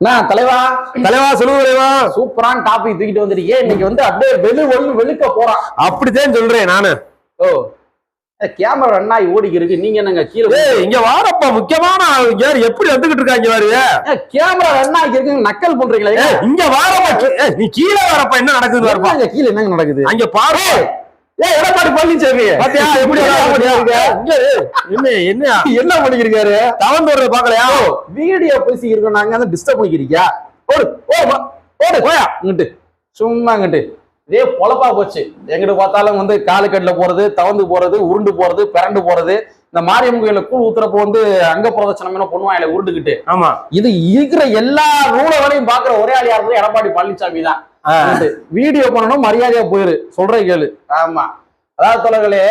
தலைவா. தலைவா சொல்லுங்க தலைவா. சூப்பரான டாபிக் தூக்கிட்டு வந்திருக்கே இன்னைக்கு வந்து அப்படியே வெளு வெளு வெளுக்க போறான். அப்படித்தான் சொல்றேன் நானு. ஓ. கேமரா ரன் ஆகி ஓடிக்கு இருக்கு. நீங்க என்னங்க கீழே இங்க வாரப்பா முக்கியமான யார் எப்படி வந்துகிட்டு இருக்காங்க பாரு. கேமரா ரன் ஆகி இருக்கு நக்கல் பண்றீங்களே இங்க வாரப்பா நீ கீழே வரப்பா என்ன நடக்குது என்னங்க கீழே என்னங்க நடக்குது? அங்க பாரு. எடப்பாடி பழனிசாமி பாத்தியா? எப்படி என்ன. என்ன பண்ணிருக்காரு தவந்து வர்றத பாக்கலையா வீடியோ பேசி இருக்கோம் நாங்க வந்து டிஸ்டர்ப் பண்ணிக்கிறீங்க ஓடு ஓ வா, ஓடு போயா இங்கிட்டு. சும்மா இங்கிட்டு. இதே பொழப்பா போச்சு. எங்கிட்டு பார்த்தாலும் வந்து காலுக்கட்டுல போறது தவந்து போறது உருண்டு போறது பிறண்டு போறது. இந்த மாரியம்மன் கோயில கூழ் ஊத்துறப்போ வந்து அங்க பிரதட்சணம் என்ன பண்ணுவாங்க உருண்டுகிட்டு. ஆமா. இது இருக்கிற எல்லா ரூல வேலையும் பாக்குற ஒரே ஆள் யாருமே எடப்பாடி பழனிசாமி தான். வீடியோ பண்ணணும் மரியாதையா போயிரு. சொல்ற கேளு. ஆமா. அதாவது தோழர்களே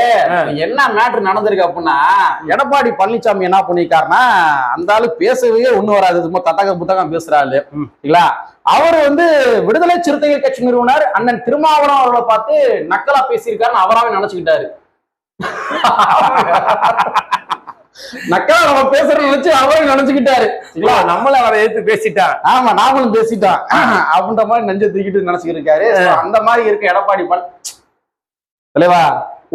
என்ன மேட்ரு நடந்திருக்கு அப்படின்னா எடப்பாடி பழனிசாமி என்ன பண்ணிருக்காருன்னா அந்த ஆளு பேசவே ஒண்ணு வராது. சும்மா தத்தக புத்தகம் பேசுற ஆளு ம். இல்லைங்களா? அவர் வந்து விடுதலை சிறுத்தைகள் கட்சி நிறுவனர் அண்ணன் திருமாவளவன் அவர்களை பார்த்து நக்கலா பேசியிருக்காருன்னு அவராவே நினைச்சுக்கிட்டாரு. நக்கலா நம்ம பேசுறத நினைச்சு அவரே நினைச்சுக்கிட்டாரு. இல்ல, நம்மள அவரை எடுத்து பேசிட்டான் ஆமா நாமளும் பேசிட்டோம். அப்படின்ற மாதிரி நெஞ்ச தூக்கிட்டு So, அந்த மாதிரி இருக்க எடப்பாடி பழ தலைவா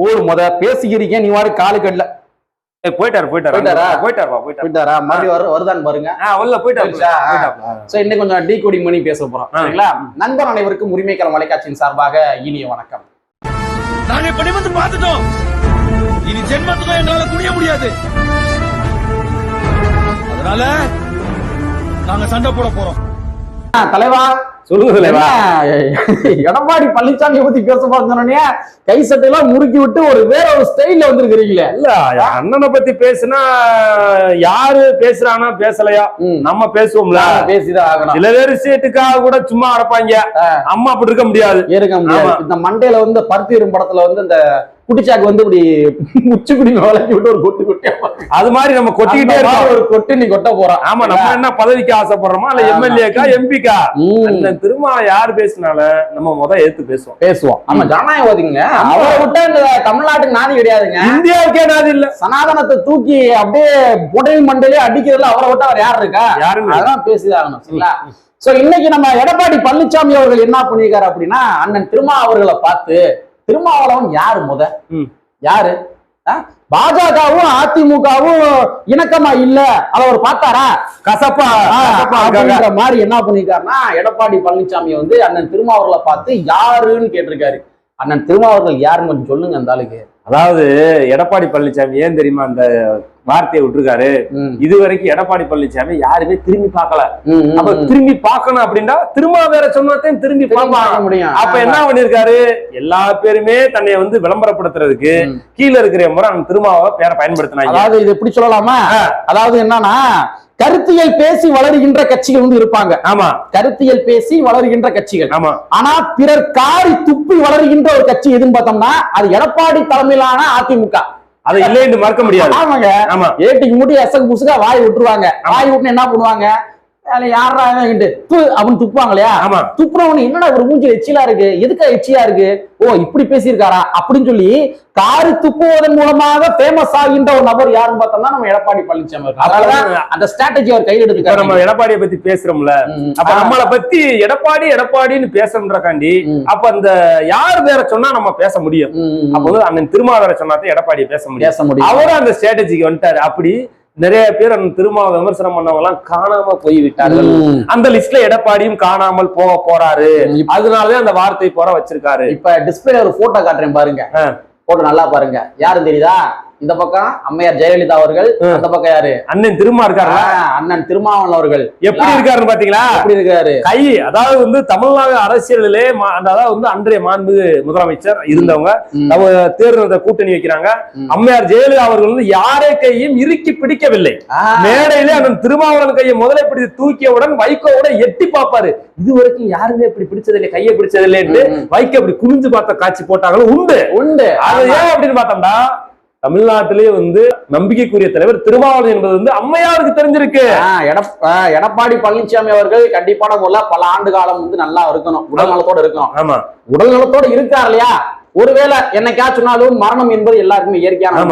ஊர் முத பேசிக்கிறீங்க நீ வாரு காலு கடல ஏய், போயிட்டாரு போயிட்டாரு. போயிட்டாரா? போயிட்டாருப்பா போயிட்டாரு போயிட்டாரா. மறுபடியும் வரு வருதான்னு பாருங்க. ஆ உள்ள போயிட்டாரு. சோ இன்னும் கொஞ்சம் டீ கோடிங் பண்ணி பேச போறோம். சரிங்களா? நண்பர் அனைவருக்கும் உரிமைக்களம் வலைக்காட்சியின் சார்பாக இனிய வணக்கம். நாங்க இப்ப நிமிர்ந்து பார்த்துட்டோம். இனி ஜென்மத்துக்கும் எங்களால குனிய முடியாது. அதனால நாங்க சண்டை போட போறோம். தலைவா. சொல்லுங்க தலைவா. எடப்பாடி பழனிசாமியை பத்தி பேச போறோன்னே கை சட்டையெல்லாம் முறுக்கி விட்டு ஒரு வேற ஒரு ஸ்டைல்ல வந்திருக்கிறீங்களே. இல்ல அண்ணனை பத்தி பேசுனா யாரு பேசுறானா பேசலையா. நம்ம பேசுவோம்ல. பேசிதான் ஆகணும். சில பேர் சீட்டுக்காக கூட சும்மா அடப்பாங்க. அம்மா அப்படி இருக்க முடியாது. இருக்க முடியாது. இந்த மண்டையில வந்து பருத்தி எறும் படத்துல வந்து இந்த குட்டிச்சாக்கு வந்து இப்படி உச்சி குடி வளர்ச்சி விட்டு ஒரு கொட்டு கொட்டி அது மாதிரி நம்ம கொட்டிக்கிட்டே இருக்கோம். ஒரு கொட்டு நீ கொட்ட போறான் ஆமா நம்ம என்ன பதவிக்கு ஆசைப்படுறோமா? இல்ல. எம்எல்ஏக்கா எம்பிக்கா அந்த திருமா யார் பேசினால நம்ம முத எடுத்து பேசுவோம். பேசுவோம். ஆமா ஜனநாயகவாதிங்க. அவரை விட்டா இந்த தமிழ்நாட்டுக்கு நாதி கிடையாதுங்க. இந்தியாவுக்கே நாது இல்ல. சனாதனத்தை தூக்கி அப்படியே புடவை மண்டையிலே அடிக்கிறதுல அவரை விட்டா அவர் யார் இருக்கா? யாருன்னு அதெல்லாம் பேசிதான் சரிங்களா? சோ இன்னைக்கு நம்ம எடப்பாடி பழனிசாமி அவர்கள் என்ன பண்ணிருக்காரு அப்படின்னா அண்ணன் திருமா அவர்களை பார்த்து திருமாவளவன் யாரு முத. யாரு? பாஜகவும் அதிமுகவும் இணக்கமா இல்ல. அதை அவர் பார்த்தாரா? கசப்பா அப்படின்ற மாதிரி என்ன பண்ணிருக்காருன்னா எடப்பாடி பழனிசாமி வந்து அண்ணன் திருமாவர்களை பார்த்து யாருன்னு கேட்டிருக்காரு. அண்ணன் திருமாவர்கள் யாருன்னு கொஞ்சம் சொல்லுங்க அந்த ஆளுக்கு. அதாவது எடப்பாடி பழனிசாமி ஏன் தெரியுமா அந்த வார்த்தையை விட்டுருக்காரு. இது வரைக்கும் எடப்பாடி பழனிசாமி யாருமே திரும்பி பார்க்கல. அப்ப. திரும்பி பார்க்கணும் அப்படின்னா திரும்ப வேற சொன்னதையும் திரும்பி பார்க்க முடியும். அப்ப என்ன பண்ணிருக்காரு? எல்லா பேருமே தன்னை வந்து விளம்பரப்படுத்துறதுக்கு. கீழ இருக்கிற முறை அந்த திருமாவை பேரை பயன்படுத்தினாங்க. அதாவது இது எப்படி சொல்லலாமா? அதாவது என்னன்னா கருத்தியல் பேசி வளருகின்ற கட்சிகள் வந்து இருப்பாங்க. ஆமா. கருத்தியல் பேசி வளருகின்ற கட்சிகள். ஆமா. ஆனா பிறர் காரி துப்பி வளருகின்ற ஒரு கட்சி எதுன்னு பார்த்தோம்னா அது எடப்பாடி தலைமையிலான அதிமுக. அதை இல்லைன்னு மறக்க முடியாது. ஆமாங்க. ஆமா. ஏட்டிக்கு முடி எசக்கு புசுக்கா வாய் விட்டுருவாங்க. வாய் விட்டு என்ன பண்ணுவாங்க? யாரா? து அப்படின்னு துப்புவாங்க இல்லையா ஆமா. துப்புறவனு என்னடா ஒரு மூஞ்சி எச்சிலா இருக்கு? எதுக்கா எச்சியா இருக்கு? ஓ இப்படி பேசியிருக்காரா? அப்படின்னு சொல்லி காரி துப்புவதன் மூலமாக ஃபேமஸ் ஆகின்ற ஒரு நபர் யாருன்னு பார்த்தோம்னா நம்ம எடப்பாடி பழனிசாமி. அதனாலதான் அந்த ஸ்ட்ராட்டஜி அவர் கையில் இப்ப நம்ம எடப்பாடியை பத்தி பேசுறோம்ல. அப்ப நம்மள பத்தி எடப்பாடி எடப்பாடின்னு பேசணுன்றக்காண்டி. அப்ப அந்த யார் வேற சொன்னா நம்ம பேச முடியும். அப்ப அண்ணன் திருமா வேற சொன்னாதான் எடப்பாடியை பேச முடியும். அவரும் அந்த ஸ்ட்ராட்டஜிக்கு வந்துட்டாரு. அப்படி நிறைய பேர் அந்த திருமா விமர்சனம் பண்ணவங்க எல்லாம் காணாம போய் விட்டார்கள் ம். அந்த லிஸ்ட்ல எடப்பாடியும் காணாமல் போக போறாரு. அதனாலதான் அந்த வார்த்தை போற வச்சிருக்காரு. இப்ப டிஸ்பிளே ஒரு போட்டோ காட்டுறேன் பாருங்க. போட்டோ நல்லா பாருங்க. யாரு தெரியுதா? இந்த பக்கம் அம்மையார் ஜெயலலிதா அவர்கள். அந்த பக்கம் யாரு? அண்ணன் திருமா இருக்காரு அண்ணன் திருமாவளவன் அவர்கள். எப்படி இருக்காருன்னு பாத்தீங்களா? எப்படி இருக்காரு? கை அதாவது வந்து தமிழ்நாடு அரசியலிலே அதாவது வந்து அன்றைய மாண்பு முதலமைச்சர் இருந்தவங்க தேர்தல் கூட்டணி வைக்கிறாங்க. அம்மையார் ஜெயலலிதா அவர்கள் வந்து யாரே கையும் இறுக்கி பிடிக்கவில்லை. மேடையிலே அந்த திருமாவளவன் கையை முதல்ல பிடித்து தூக்கியவுடன் வைகோவோட எட்டி பார்ப்பாரு. இது வரைக்கும் யாருமே இப்படி பிடிச்சதில்லை கையை பிடிச்சதில்லைன்னு. வைக்க அப்படி குனிஞ்சு பார்த்த காட்சி போட்டாங்களும் உண்டு. உண்டு. அது ஏன் அப்படின்னு பார்த்தோம்னா தமிழ்நாட்டிலேயே வந்து நம்பிக்கைக்குரிய தலைவர் திருமாவளவன் என்பது வந்து அம்மையாருக்கு தெரிஞ்சிருக்கு. எடப்பாடி பழனிசாமி அவர்கள் கண்டிப்பான முறையில பல ஆண்டு காலம் வந்து நல்லா இருக்கணும். உடல் நலத்தோட இருக்கணும். ஆமா. உடல் நலத்தோட இருக்கார் இல்லையா? ஒருவேளை என்னைக்காச்சுனாலும் மரணம் என்பது எல்லாருக்குமே இயற்கையான.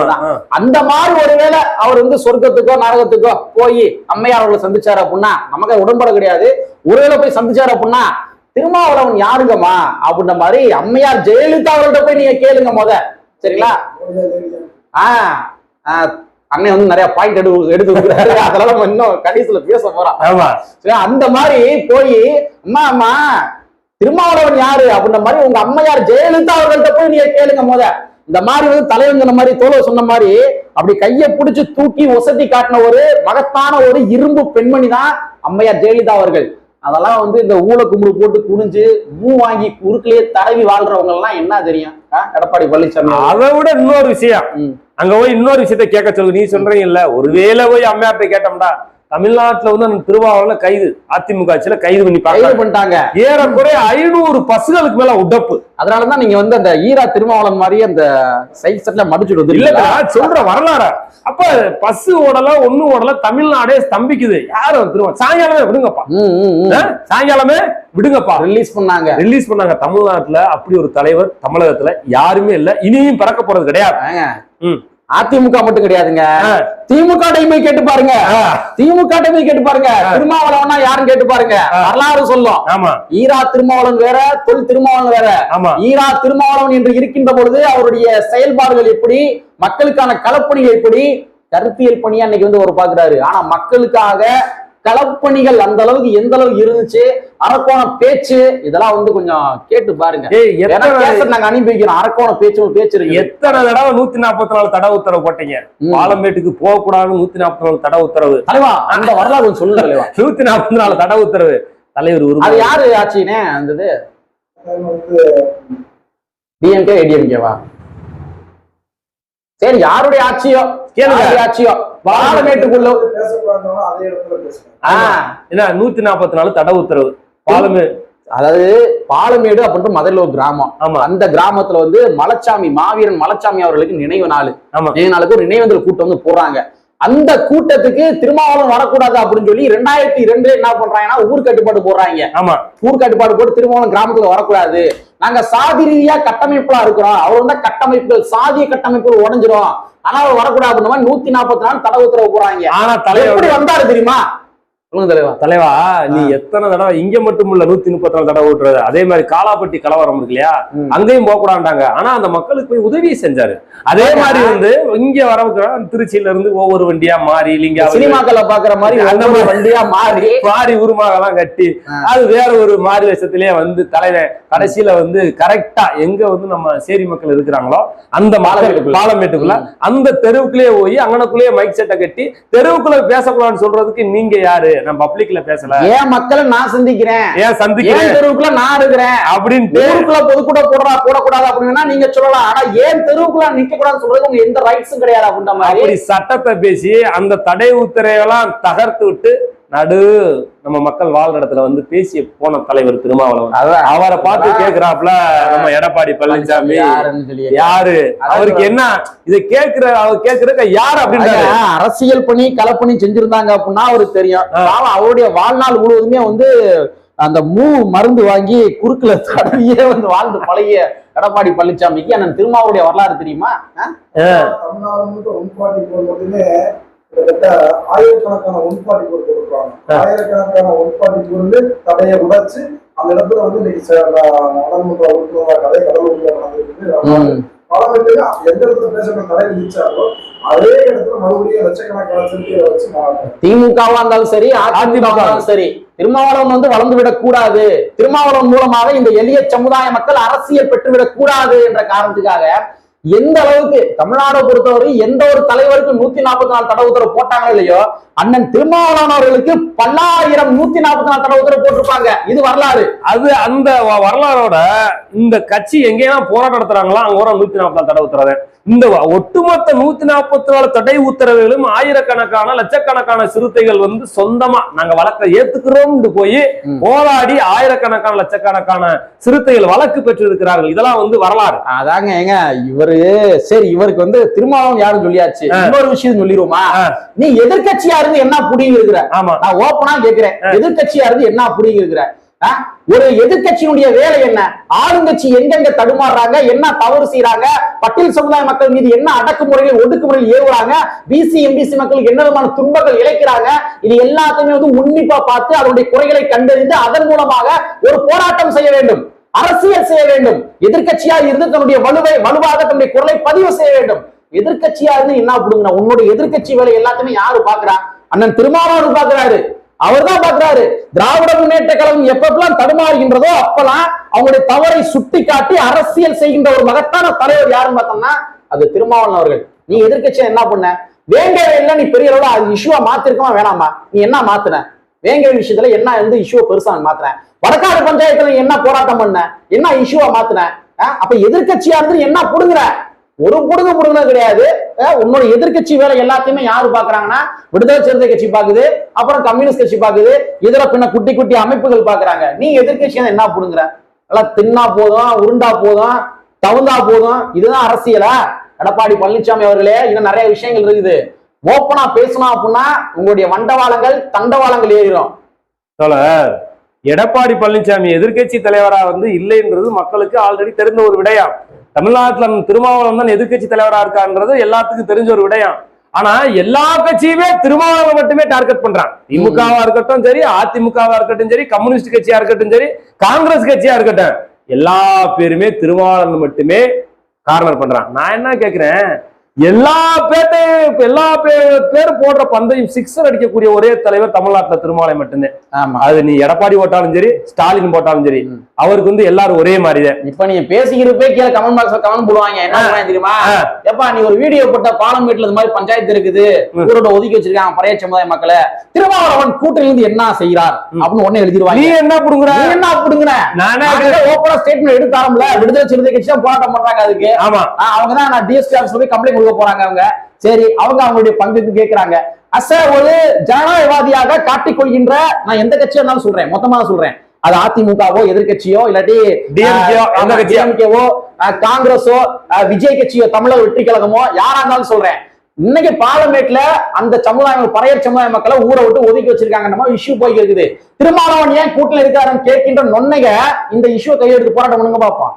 அந்த மாதிரி ஒருவேளை அவர் வந்து சொர்க்கத்துக்கோ நரகத்துக்கோ போய் அம்மையார் அவர்களை சந்திச்சாரு அப்படின்னா நமக்கு உடன்பட கிடையாது. ஒருவேளை போய் சந்திச்சாரு அப்படின்னா திருமாவளவன் யாருங்கம்மா? அப்படின்ற மாதிரி அம்மையார் ஜெயலலிதா அவர்கள்ட்ட போய் நீங்க கேளுங்க முத. சரிங்களா? ஆஹ் அண்ணன் வந்து நிறைய பாயிண்ட் எடு எடுத்து அதெல்லாம் நம்ம இன்னும் கடைசியில பேச போறோம். ஆமா. அந்த மாதிரி போய் அம்மா அம்மா திருமாவளவன் யாரு? அப்படின்ற மாதிரி உங்க அம்மையார் ஜெயலலிதா அவர்கள்ட்ட போய் நீங்க கேளுங்க முத. இந்த மாதிரி வந்து தலைவன் சொன்ன மாதிரி தோழ சொன்ன மாதிரி அப்படி கையை பிடிச்சு தூக்கி ஒசத்தி காட்டின ஒரு மகத்தான ஒரு இரும்பு பெண்மணி தான் அம்மையார் ஜெயலலிதா அவர்கள். அதெல்லாம் வந்து இந்த ஊழ கும்பிடு போட்டு குனிஞ்சு மூ வாங்கி குறுக்கிலேயே தடவி வாழ்றவங்க எல்லாம் என்ன தெரியும்? எடப்பாடி பழனிசாமி. அதை விட இன்னொரு விஷயம். அங்க போய் இன்னொரு விஷயத்த கேட்க சொல்லு. நீ சொல்றீங்க இல்ல. ஒருவேளை போய் அம்மையார்ட்ட கேட்டோம்டா தமிழ்நாட்டுல வந்து அந்த திருவாரூர்ல கைது அதிமுக ஆட்சியில கைது பண்ணி கைது பண்ணிட்டாங்க. ஏறக்குறைய ஐநூறு பஸ்களுக்கு மேல உடப்பு. அதனாலதான் நீங்க வந்து அந்த ஈரா திருமாவளவன் மாதிரி அந்த சைட் செட்ல மடிச்சுட்டு இல்ல வந்து சொல்ற வரலாற. அப்ப பஸ் ஓடல ஒண்ணு ஓடல தமிழ்நாடே ஸ்தம்பிக்குது. யாரு திரும்ப சாயங்காலமே விடுங்கப்பா? சாயங்காலமே விடுங்கப்பா. ரிலீஸ் பண்ணாங்க. ரிலீஸ் பண்ணாங்க. தமிழ்நாட்டுல அப்படி ஒரு தலைவர் தமிழகத்துல யாருமே இல்ல. இனியும் பிறக்க போறது கிடையாது. அதிமுக மட்டும் கிடையாதுங்க. திமுக டைமை கேட்டு பாருங்க. திமுக டைமை கேட்டு பாருங்க. திருமாவளவனா யாருன்னு கேட்டு பாருங்க. வரலாறு சொல்லும். ஆமா. ஈரா திருமாவளவன் வேற தொல் திருமாவளவன் வேற. ஆமா. ஈரா திருமாவளவன் என்று இருக்கின்ற பொழுது அவருடைய செயல்பாடுகள் எப்படி மக்களுக்கான களப்பணிகள் எப்படி கருத்தியல் பணியா இன்னைக்கு வந்து அவர் பாக்குறாரு ஆனா மக்களுக்காக களப்பணிகள் அந்த அளவுக்கு எந்த அளவுக்கு இருந்துச்சு அரக்கோண பேச்சு இதெல்லாம் வந்து கொஞ்சம் கேட்டு பாருங்க. நாங்க அனுப்பி வைக்கிறோம் அரக்கோண பேச்சு பேச்சு இருக்கு. எத்தனை தடவை நூத்தி நாற்பத்தி நாலு தடை உத்தரவு போட்டீங்க. பாலமேட்டுக்கு போக கூடாதுன்னு நூத்தி நாற்பத்தி நாலு தடை உத்தரவு. தலைவா அந்த வரலாறு சொல்லுங்க தலைவா. நூத்தி நாற்பத்தி நாலு தடை உத்தரவு. தலைவர் அது உருவாங்க யாரு ஆச்சுனே அந்த இது? டிஎம்கே ஏடிஎம்கேவா சரி யாருடைய ஆட்சியோ? கேளுங்க. ஆட்சியோ? ஆ, என்ன நூத்தி நாற்பத்தி நாலு தடை உத்தரவு. பாலமே அதாவது பாலமேடு அப்படின்ட்டு மதுரையில ஒரு கிராமம். ஆமா. அந்த கிராமத்துல வந்து மலைச்சாமி மாவீரன் மலைச்சாமி அவர்களுக்கு நினைவு நாள். நினைவு நாளுக்கு ஒரு நினைவேந்தல் கூட்டம் வந்து போடுறாங்க. அந்த கூட்டத்துக்கு திருமாவளவன் வரக்கூடாது அப்படின்னு சொல்லி ரெண்டாயிரத்தி ரெண்டு என்ன பண்றாங்கன்னா ஊர் கட்டுப்பாடு போடுறாங்க. ஆமா. ஊர் கட்டுப்பாடு போட்டு திருமாவளவன் கிராமத்துல வரக்கூடாது. நாங்க சாதி ரீதியா கட்டமைப்புலாம் இருக்கிறோம். அவர் வந்து கட்டமைப்புகள் சாதிய கட்டமைப்புகள் உடைஞ்சிரும். ஆனா அவர் வரக்கூடாது நூத்தி நாற்பத்தி நாலு தடை உத்தரவு போறாங்க ஆனா எப்படி தலைவர் வந்தாரு தெரியுமா? தலைவா. தலைவா நீ எத்தனை தடவை இங்க மட்டும் இல்ல நூத்தி முப்பத்தி நாலு தடவை விட்டுறது அதே மாதிரி காலாப்பட்டி கலவரம் இருக்கு இல்லையா. அங்கேயும் போக கூடாண்டாங்க ஆனா அந்த மக்களுக்கு போய் உதவி செஞ்சாரு. அதே மாதிரி வந்து இங்க வர திருச்சியில இருந்து ஒவ்வொரு வண்டியா மாறி லிங்கா சினிமாக்கள்ல பாக்குற மாதிரி அந்த மாதிரி வண்டியா மாறி. மாறி உருமாகலாம் கட்டி. அது வேற ஒரு மாறி வேஷத்திலேயே வந்து தலைவன் கடைசியில வந்து கரெக்டா எங்க வந்து நம்ம சேரி மக்கள் இருக்கிறாங்களோ அந்த. பாலமேட்டுக்குள்ள அந்த தெருவுக்குள்ளேயே போய் அங்கனக்குள்ளேயே மைக் செட்டை கட்டி தெருவுக்குள்ள பேசக்கூடாதுன்னு சொல்றதுக்கு நீங்க யாரு? நான் பப்ளிக்ல பேசல. ஏன் மக்களை நான் சந்திக்கிறேன்? ஏன் சந்திக்கிறேன்? தெருவுக்குள்ள நான் இருக்கிறேன்? அப்படின்ட்டு ஊருக்குள்ள பொதுக்கூட போடுறா போடக்கூடாது அப்படின்னா நீங்க சொல்லலாம். ஆனா ஏன் தெருவுக்குள்ள நிக்க கூடாதுன்னு சொல்றது உங்க எந்த ரைட்ஸும் கிடையாது அப்படின்ற மாதிரி. சட்டத்தை பேசி அந்த தடை உத்தரவெல்லாம் தகர்த்து விட்டு நடு நம்ம மக்கள் வாழ்ற இடத்துல வந்து பேசி போன தலைவர் திருமாவளவன். அவரை பார்த்து கேக்குறாப்ல நம்ம எடப்பாடி பழனிசாமி. யாருன்னு சொல்லி யாரு? அவருக்கு என்ன? இதை கேக்குற அவர் கேக்குறதுக்கு யார் அப்படின்றாரு. ஐயா, அரசியல் பணி களப்பணி செஞ்சிருந்தாங்க அப்படின்னா அவருக்கு தெரியும். அவருடைய வாழ்நாள் முழுவதுமே வந்து அந்த மூ மருந்து வாங்கி குறுக்குல தடவியே வந்து வாழ்ந்து பழகிய எடப்பாடி பழனிசாமிக்கு அண்ணன் திருமாவுடைய வரலாறு தெரியுமா? கிட்டத்தட்ட ஆயிரக்கணக்கான ஒன் ஃபார்ட்டி ஃபோர் கொடுப்பாங்க ஆயிரக்கணக்கான ஒன் ஃபார்ட்டி ஃபோர் வந்து தடையை உடைச்சு அந்த இடத்துல வந்து இன்னைக்கு நாடாளுமன்ற உறுப்பினர் கதை கடல் நடந்திருக்கு எந்த இடத்துல பேசப்பட்ட தடை விதிச்சாரோ அதே இடத்துல மறுபடியும் லட்சக்கணக்கான சிறுத்தைகளை வச்சு திமுகவா இருந்தாலும் சரி அதிமுக. இருந்தாலும் சரி திருமாவளவன் வந்து வளர்ந்து விடக் கூடாது. திருமாவளவன் மூலமாக இந்த எளிய சமுதாய மக்கள் அரசியல் பெற்றுவிடக் கூடாது என்ற காரணத்துக்காக எந்த அளவுக்கு தமிழ்நாடை பொறுத்தவரை எந்த ஒரு தலைவருக்கு நூத்தி நாற்பத்தி நாலு தடை உத்தரவு போட்டாங்க இல்லையோ அண்ணன் திருமாவளவன் அவர்களுக்கு பல்லாயிரம் நூத்தி நாற்பத்தி நாலு தடை உத்தரவு போட்டிருப்பாங்க. இது வரலாறு. அது அந்த வரலாறோட இந்த கட்சி எங்கேயா போராட்டம் நடத்துறாங்களோ அங்க ஒரு நூத்தி நாற்பத்தி நாலு தடை உத்தரவு. இந்த ஒட்டுமொத்த நூத்தி நாற்பத்தி நாலு தடை உத்தரவுகளும் ஆயிரக்கணக்கான லட்சக்கணக்கான சிறுத்தைகள் வந்து சொந்தமா நாங்க வழக்க ஏத்துக்கிறோம்னு போய். போராடி ஆயிரக்கணக்கான லட்சக்கணக்கான சிறுத்தைகள் வழக்கு பெற்று இருக்கிறார்கள் இதெல்லாம் வந்து வரலாறு அதாங்க ஏங்க இவரு சரி இவருக்கு வந்து திருமாவளவன் யாருன்னு சொல்லியாச்சு. இன்னொரு விஷயம் சொல்லிடுவோமா. நீ எதிர்க்கட்சியா இருந்து என்ன புடிங்க இருக்கிற ஆமா நான் ஓப்பனா கேக்குறேன் எதிர்க்கட்சியா இருந்து என்ன புடிங்க இருக்கிற? ஒரு எதிர்கட்சியினுடைய வேலை என்ன? ஆளுங்கட்சி எங்கெங்க தடுமாறுறாங்க? என்ன தவறு செய்யறாங்க பட்டியல் சமுதாய மக்கள் மீது என்ன அடக்குமுறைகள் ஒடுக்குமுறைகள் ஏவுறாங்க? பிசி எம்பிசி மக்களுக்கு என்ன விதமான துன்பங்கள் இழைக்கிறாங்க? இது எல்லாத்தையுமே வந்து உன்னிப்பா பார்த்து அதனுடைய குறைகளை கண்டறிந்து அதன் மூலமாக ஒரு போராட்டம் செய்ய வேண்டும். அரசியல் செய்ய வேண்டும். எதிர்க்கட்சியா இருந்து தன்னுடைய வலுவை வலுவாக தன்னுடைய குரலை பதிவு செய்ய வேண்டும். எதிர்கட்சியா இருந்து என்ன கொடுங்க உன்னுடைய எதிர்கட்சி வேலை எல்லாத்தையுமே யாரு பாக்குறா? அண்ணன் திருமாவளவன் பாக்குறாரு. அவர்தான் பாக்குறாரு திராவிட முன்னேற்ற கழகம் எப்பப்பெல்லாம் தடுமாறுகின்றதோ அப்பெல்லாம் அவங்களுடைய தவறை சுட்டி காட்டி அரசியல் செய்கின்ற ஒரு மகத்தான தலைவர் யாருன்னு பார்த்தோம்னா அது திருமாவளவன் அவர்கள். நீ எதிர்க்கட்சியா என்ன பண்ண? வேங்கவே இல்ல நீ பெரிய அளவுல அது இஷ்யூவா மாத்திருக்கமா வேணாமா? நீ என்ன மாத்துன? வேங்கவே விஷயத்துல என்ன வந்து இஷ்யூவை பெருசா மாத்துன? வடக்காடு பஞ்சாயத்துல என்ன போராட்டம் பண்ண? என்ன இஷ்யூவா மாத்துன? அஹ் அப்ப எதிர்க்கட்சியா இருந்து என்ன புடுங்குற? ஒரு புடுங்க புடுங்கினது கிடையாது. உன்னோட எதிர்க்கட்சி வேலை எல்லாத்தையுமே யாரு பாக்குறாங்கன்னா விடுதலை சிறுத்தை கட்சி பாக்குது அப்புறம் கம்யூனிஸ்ட் கட்சி பாக்குது இதர பின்ன குட்டி குட்டி அமைப்புகள் பாக்குறாங்க. நீ எதிர்க்கட்சியா என்ன புடுங்குற? எல்லாம் தின்னா போதும் உருண்டா போதும் தகுந்தா போதும். இதுதான் அரசியலா? எடப்பாடி பழனிசாமி அவர்களே இன்னும் நிறைய விஷயங்கள் இருக்குது. ஓப்பனா பேசணும் அப்படின்னா உங்களுடைய வண்டவாளங்கள் தண்டவாளங்கள் ஏறிடும் தோழர் எடப்பாடி பழனிசாமி எதிர்க்கட்சி தலைவரா வந்து இல்லைன்றது மக்களுக்கு ஆல்ரெடி தெரிந்த ஒரு விடயம். தமிழ்நாட்டில் திருமாவளவன் தான் எதிர்கட்சி தலைவரா இருக்கான்றது எல்லாத்துக்கும் தெரிஞ்ச ஒரு விடயம். ஆனா எல்லா கட்சியுமே திருமாவளவன் மட்டுமே டார்கெட் பண்றான். திமுகவா இருக்கட்டும் சரி அதிமுகவா இருக்கட்டும் சரி கம்யூனிஸ்ட் கட்சியா இருக்கட்டும் சரி காங்கிரஸ் கட்சியா இருக்கட்டும் எல்லா பேருமே திருமாவளவன் மட்டுமே கார்னர் பண்றான். நான் என்ன கேக்குறேன்? எல்லா இப்ப எல்லா பேர் போடுற பந்தயம் சிக்ஸர் அடிக்கக்கூடிய ஒரே தலைவர் தமிழ்நாட்டுல திருமாவளை மட்டும்தான். ஆமா. அது நீ எடப்பாடி போட்டாலும் சரி ஸ்டாலின் போட்டாலும் சரி. அவருக்கு வந்து எல்லாரும் ஒரே மாதிரிதான். இப்ப நீங்க பேசிக்கிறப்பே கீழே கமெண்ட் பாக்ஸ்ல கமெண்ட் போடுவாங்க. என்ன தெரியுமா. எப்பா நீ ஒரு வீடியோ போட்ட பாலம் வீட்டுல இந்த மாதிரி பஞ்சாயத்து இருக்குது. ஊரோட ஒதுக்கி வச்சிருக்காங்க பழைய சமுதாய மக்களை. திருமாவளவன் கூட்டணி இருந்து என்ன செய்யறார். அப்படின்னு உடனே நீ எழுதிருவாங்க என்ன புடுங்குற? நீ என்ன அப்படிங்கிற நானே ஓப்பனா ஸ்டேட்மெண்ட் எடுத்தாரம்ல. விடுதலை சிறுத்தை கட்சி தான் போராட்டம் பண்றாங்க அதுக்கு. ஆமா. அவங்க தான் நான் டிஎஸ்பி ஆஃபீஸ்ல போய் கம்ப்ளைண்ட் கொடுக்க போறாங்க அவங்க. சரி அவங்க அவங்களுடைய பங்குக்கு கேக்குறாங்க. அச ஒரு ஜனநாயகவாதியாக காட்டிக் கொள்கின்ற நான் எந்த கட்சியா இருந்தாலும் சொல்றேன். மொத்தமா சொல்றேன். அது அதிமுகவோ எதிர்க்கட்சியோ இல்லாட்டி. டிஎம்கேவோ காங்கிரஸோ விஜய் கட்சியோ தமிழக வெற்றி கழகமோ யாரா இருந்தாலும் சொல்றேன். இன்னைக்கு பார்லிமெண்ட்ல அந்த சமுதாயம் பழைய சமுதாய மக்களை ஊரை விட்டு ஒதுக்கி வச்சிருக்காங்க நம்ம இஷ்யூ போய் இருக்குது. திருமாவளவன் ஏன் கூட்டில் இருக்காருன்னு கேட்கின்ற நொன்னைக இந்த இஷ்யூ கையெடுத்து போராட்டம் பண்ணுங்க பார்ப்போம்?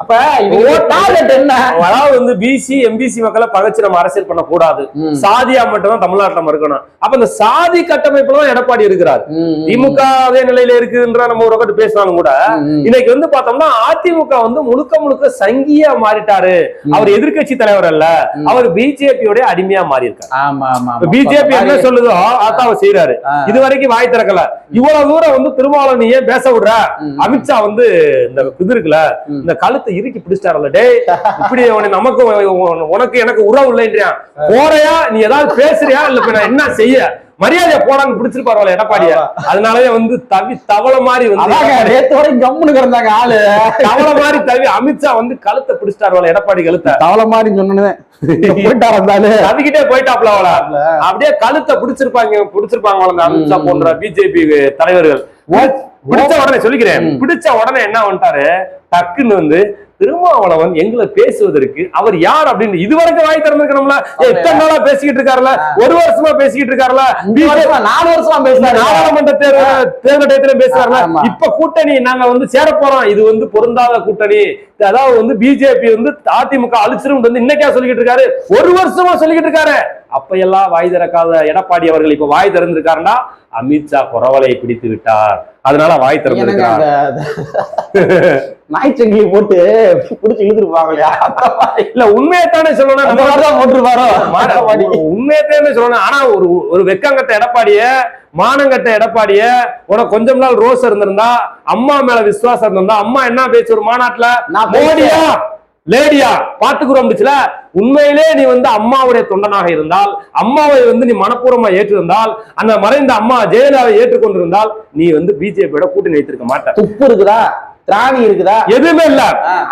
அப்ப இவங்க டார்கெட் என்ன அதாவது வந்து பிசி எம்பிசி மக்களை பகைச்சு நம்ம அரசியல் பண்ண கூடாது ம். சாதியா மட்டும் தான் தமிழ்நாட்டுல நம்ம இருக்கணும் அப்ப இந்த சாதி கட்டமைப்புல தான் எடப்பாடி இருக்கிறார் ம், ம். திமுக அதே நிலையில இருக்குன்ற நம்ம ஒரு பக்கத்து பேசினாலும் கூட ம், ம். இன்னைக்கு வந்து பார்த்தோம்னா அதிமுக வந்து முழுக்க முழுக்க சங்கியா மாறிட்டாரு. அவர் எதிர்க்கட்சி தலைவர் அல்ல. அவர் பிஜேபியோட அடிமையா மாறி இருக்காரு. பிஜேபி என்ன சொல்லுதோ அதான் அவர் செய்யறாரு. இது வரைக்கும் வாய் திறக்கல இவ்வளவு தூரம் வந்து திருமாவளவன் ஏன் பேச விடுற. அமித்ஷா வந்து இந்த இது இருக்குல்ல. இந்த கழுத்தை இறுக்கி பிடிச்சிட்டாருல்ல டேய் இப்படி நமக்கு உனக்கு எனக்கு உறவு இல்லைன்றியா? போறையா? நீ ஏதாவது பேசுறியா? இல்ல இப்ப நான் என்ன செய்ய? மரியாதையா போடான்னு பிடிச்சிருப்பாரு எடப்பாடிய. அதனாலயே வந்து தவி தவள மாதிரி வந்து கம்முன்னு கிடந்தாங்க ஆளு. தவள மாதிரி தவி அமித்ஷா வந்து கழுத்தை பிடிச்சிட்டாரு எடப்பாடி கழுத்தை. தவளை மாதிரி சொன்னேன். தவிக்கிட்டே போயிட்டாப்ல அவள. அப்படியே கழுத்தை பிடிச்சிருப்பாங்க பிடிச்சிருப்பாங்க அமித்ஷா. போன்ற பிஜேபி தலைவர்கள். பிடிச்ச உடனே சொல்லிக்கிறேன். பிடிச்ச உடனே என்ன வந்துட்டாரு? டக்குன்னு வந்து திருமாவளவன் எங்களை பேசுவதற்கு அவர் யார் அப்படின்னு இதுவரைக்கும் வாய் திறந்திருக்கணும்ல? ஏய், இத்தனை நாளா பேசிக்கிட்டு இருக்காருல? ஒரு வருஷமா பேசிக்கிட்டு இருக்காருல? நாலு வருஷமா பேசுறாரு. நாடாளுமன்ற தேர்தல் தேர்தல் டயத்துல பேசுறாருல. இப்ப கூட்டணி நாங்க வந்து சேர போறோம். இது வந்து பொருந்தாத கூட்டணி. அதாவது வந்து பிஜேபி வந்து அதிமுக அழிச்சிரும் வந்து இன்னைக்கா சொல்லிக்கிட்டு இருக்காரு. ஒரு வருஷமா சொல்லிக்கிட்டு இருக்காரு. அப்ப எல்லாம் வாய் திறக்காத எடப்பாடி அவர்கள் இப்ப வாய் திறந்திருக்காருன்னா அமித்ஷா குறவலை பிடித்து விட்டார். அதனால வாய் திறந்திருக்கிறார். நாய்ச்சங்கிலி போட்டு புடிச்சு இழுத்துருப்பாங்க இல்ல உண்மையைத்தானே சொல்லணும். நம்ம போட்டிருப்பாரோ? உண்மையத்தானே சொல்லணும். ஆனா ஒரு ஒரு வெக்கங்கட்ட எடப்பாடிய மானங்கட்ட எடப்பாடிய உனக்கு கொஞ்சம் நாள் ரோஸ் இருந்திருந்தா அம்மா மேல விசுவாசம் இருந்திருந்தா அம்மா என்ன பேச்சு ஒரு மாநாட்டுல? நான் மோடியா? லேடியா பாத்துக்கிறோம் உண்மையிலே நீ வந்து அம்மாவுடைய தொண்டனாக இருந்தால் அம்மாவை வந்து நீ மனப்பூர்வமா ஏற்றிருந்தால் அந்த மறைந்த அம்மா ஜெயலலிதாவை ஏற்றுக்கொண்டிருந்தால் நீ வந்து பிஜேபியோட கூட்டணி வைத்திருக்க மாட்ட. துப்பு இருக்குதா? திராணி இருக்குதா? எதுவுமே இல்ல.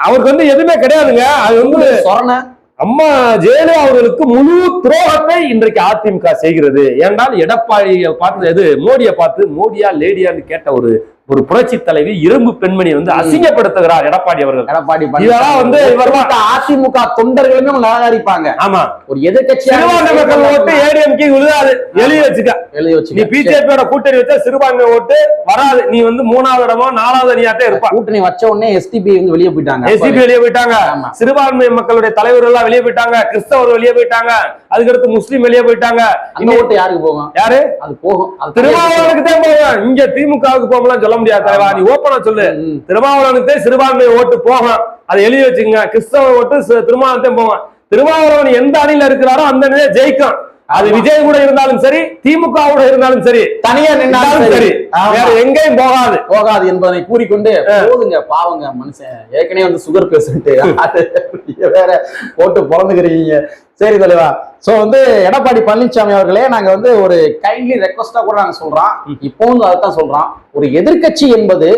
அவருக்கு வந்து எதுவுமே கிடையாதுங்க. அது வந்து சொரண. அம்மா ஜெயலலிதா அவர்களுக்கு முழு துரோகத்தை இன்றைக்கு அதிமுக செய்கிறது. ஏன்னால் எடப்பாடியை பார்த்து எது மோடியை பார்த்து மோடியா லேடியான்னு கேட்ட ஒரு ஒரு புரட்சி தலைவி இரும்பு பெண்மணி வந்து அசிங்கப்படுத்துகிறார் எடப்பாடி அவர்கள். எடப்பாடி இதெல்லாம் வந்து இவர் அதிமுக தொண்டர்களுமே நிராகரிப்பாங்க. ஆமா. ஒரு எதிர்கட்சியா சிறுபான்மை மக்கள் ஓட்டு ஏடிஎம்கே விழுகாது எழுதி வச்சுக்க. எழுதி நீ வச்சு பிஜேபியோட கூட்டணி வச்சா சிறுபான்மை ஓட்டு வராது. நீ வந்து மூணாவது இடமோ நாலாவது அணியாத்தே இருப்பா. கூட்டணி வச்ச உடனே எஸ்டிபி வந்து வெளியே போயிட்டாங்க. எஸ்டிபி வெளியே போயிட்டாங்க. சிறுபான்மை மக்களுடைய தலைவர்கள் எல்லாம் வெளியே போயிட்டாங்க. கிறிஸ்தவர் வெளியே போயிட்டாங்க. அதுக்கடுத்து முஸ்லீம் வெளியே போயிட்டாங்க. அந்த ஓட்டு யாருக்கு போகும்? யாரு? அது போகும். திருமாவளவனுக்கு தான் போவேன் இங்க திமுகவுக்கு போகலாம் சொல்ல முடியாது தலைவா. நீ ஓப்பனா சொல்லு. திருமாவளவனுக்கு தான் சிறுபான்மை ஓட்டு போகும். அதை எழுதி வச்சுங்க கிறிஸ்தவ ஓட்டு திருமாவளவன் போவான் திருமாவளவன் எந்த அணியில இருக்கிறாரோ அந்த அணியில ஜெயிக்கும். அது. விஜய் கூட இருந்தாலும் சரி திமுகவோட இருந்தாலும் சரி தனியா நின்னாலும் இருந்தாலும் சரி. வேற எங்கேயும் போகாது. போகாது என்பதனை கூறிக்கொண்டு போதுங்க பாவங்க மனுஷன். ஏற்கனவே வந்து சுகர் நீங்க வேற போட்டு பிறந்துக்கிறீங்க சரி தலைவா. சோ வந்து எடப்பாடி பழனிசாமி அவர்களே நாங்க வந்து ஒரு கைண்ட்லி ரெக்வஸ்டா கூட நாங்க சொல்றோம். இப்போவும் அதைத்தான் சொல்றோம். ஒரு எதிர்க்கட்சி என்பது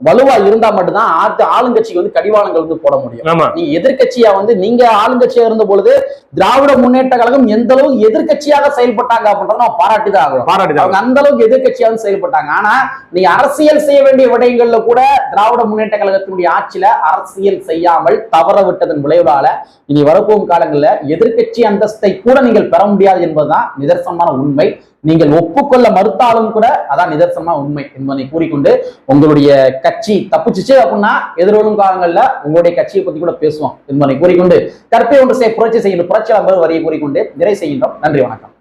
வலுவா இருந்தா மட்டும்தான் ஆத்து ஆளுங்கட்சிக்கு வந்து கடிவாளங்கள் வந்து போட முடியும். ஆமா. நீங்க எதிர்க்கட்சியா வந்து நீங்க ஆளுங்கட்சியா இருந்த பொழுது திராவிட முன்னேற்ற கழகம் எந்த அளவுக்கு எதிர்க்கட்சியாக செயல்பட்டாங்க அப்படின்றத நம்ம பாராட்டி தான் ஆகணும். பாராட்டு அவங்க அந்த அளவுக்கு எதிர்க்கட்சியாக செயல்பட்டாங்க. ஆனா நீ அரசியல் செய்ய வேண்டிய விடயங்கள்ல கூட திராவிட முன்னேற்ற கழகத்தினுடைய ஆட்சியில அரசியல் செய்யாமல் தவற விட்டதன் விளைவால இனி வரப்போகும் காலங்கள்ல எதிர்க்கட்சி அந்தஸ்தை கூட நீங்கள் பெற முடியாது என்பதுதான் நிதர்சனமான உண்மை. நீங்கள் ஒப்புக்கொள்ள மறுத்தாலும் கூட அதான் நிதர்சனமா உண்மை என்பதை கூறிக்கொண்டு உங்களுடைய கட்சி தப்பிச்சிச்சு அப்படின்னா எதிர்வரும் காலங்கள்ல உங்களுடைய கட்சியை பத்தி கூட பேசுவோம் என்பதை கூறிக்கொண்டு கற்பை ஒன்று செய்ய புரட்சி செய்கின்ற புரட்சியாளர் வரியை கூறிக்கொண்டு நிறை செய்கின்றோம். நன்றி வணக்கம்.